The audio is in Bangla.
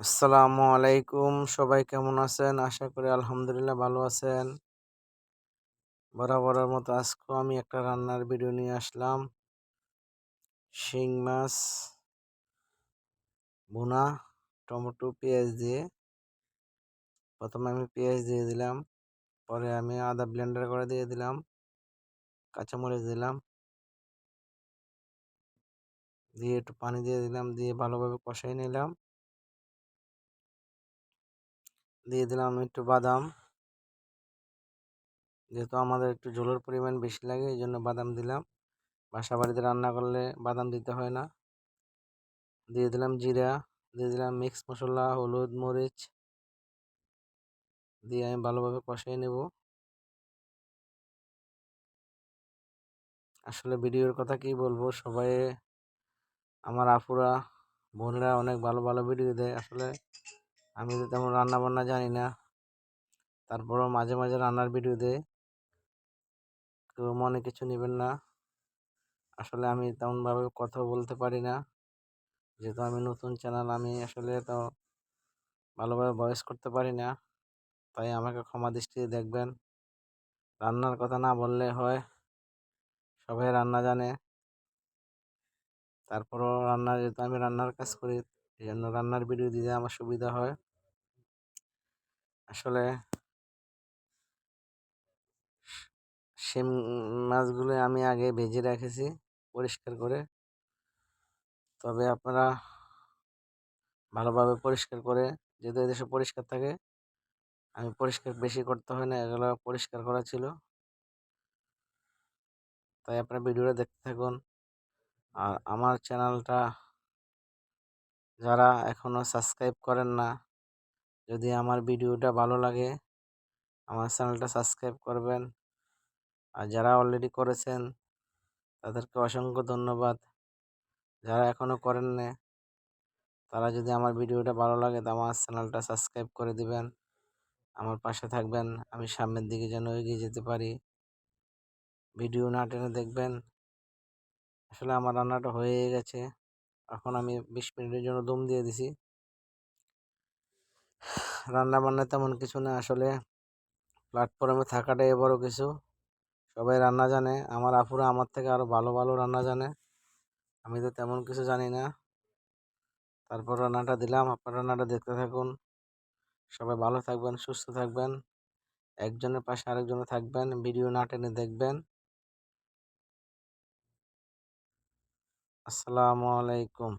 আসসালামু আলাইকুম। সবাই কেমন আছেন? আশা করি আলহামদুলিল্লাহ ভালো আছেন। বরাবরের মতো আজকেও আমি একটা রান্নার ভিডিও নিয়ে আসলাম। শিং মাছ, ভুনা, টমেটো, পেঁয়াজ দিয়ে। প্রথমে আমি পেঁয়াজ দিয়ে দিলাম। পরে আমি আদা ব্লেন্ডার করে দিয়ে দিলাম। কাঁচামরিচ দিলাম। দিয়ে একটু পানি দিয়ে দিলাম। দিয়ে ভালোভাবে কষাই নিলাম। দিয়ে দিলাম একটু বাদাম। যেহেতু আমাদের একটু ঝোলের পরিমাণ বেশি লাগে এই জন্য বাদাম দিলাম। বাসা বাড়িতে রান্না করলে বাদাম দিতে হয় না। দিয়ে দিলাম জিরা, দিয়ে দিলাম মিক্স মশলা, হলুদ, মরিচ। দিয়ে আমি ভালোভাবে কষিয়ে নেব। আসলে ভিডিওর কথা কি বলব, সবাই, আমার আপুরা, বোনরা অনেক ভালো ভালো ভিডিও দেয়। আসলে আমি তো তেমন রান্না বান্না জানি না। তারপরও মাঝে মাঝে রান্নার ভিডিও দেয় কেউ মনে কিছু নেবেন না। আসলে আমি তেমনভাবে কথা বলতে পারি না। যেহেতু আমি নতুন চ্যানেল আমি আসলে তো ভালোভাবে ভয়েস করতে পারি না। তাই আমাকে ক্ষমা দৃষ্টিতে দেখবেন। রান্নার কথা না বললে হয়, সবাই রান্না জানে। তারপরও রান্না, যেহেতু আমি রান্নার কাজ করি এই জন্য রান্নার ভিডিও দিতে আমার সুবিধা হয়। আসলে শিম মাছগুলো আমি আগে ভেজে রেখেছি পরিষ্কার করে। তবে আপনারা ভালোভাবে পরিষ্কার করে, যেহেতু এদেশে পরিষ্কার থাকে, আমি পরিষ্কার বেশি করতে হয় না, এগুলো পরিষ্কার করা ছিল। তাই আপনারা ভিডিওটা দেখতে থাকুন। আর আমার চ্যানেলটা যারা এখনও সাবস্ক্রাইব করেন না যদি আমার ভিডিওটা ভালো লাগে, আমার চ্যানেলটা সাবস্ক্রাইব করবেন। আর যারা অলরেডি করেছেন, তাদেরকে অসংখ্য ধন্যবাদ। যারা এখনও করেন না তারা যদি আমার ভিডিওটা ভালো লাগে, তো আমার চ্যানেলটা সাবস্ক্রাইব করে দিবেন। আমার পাশে থাকবেন, আমি সামনের দিকে যেন এগিয়ে যেতে পারি। ভিডিও না টেনে দেখবেন, আসলে আমার রান্নাটা হয়ে গেছে। এখন আমি বিশ মিনিটের জন্য দম দিয়ে দিছি। রান্না বান্না তেমন কিছু না, আসলে প্ল্যাটফর্মে থাকাটাই বড় কিছু। সবাই রান্না জানে, আমার আপুরা আমার থেকে আরও ভালো ভালো রান্না জানে। আমি তো তেমন কিছু জানি না। তারপর রান্নাটা দিলাম, আপনার রান্নাটা দেখতে থাকুন। সবাই ভালো থাকবেন, সুস্থ থাকবেন। একজনের পাশে আরেকজনে থাকবেন, ভিডিও না টেনে দেখবেন। আসসালামু আলাইকুম।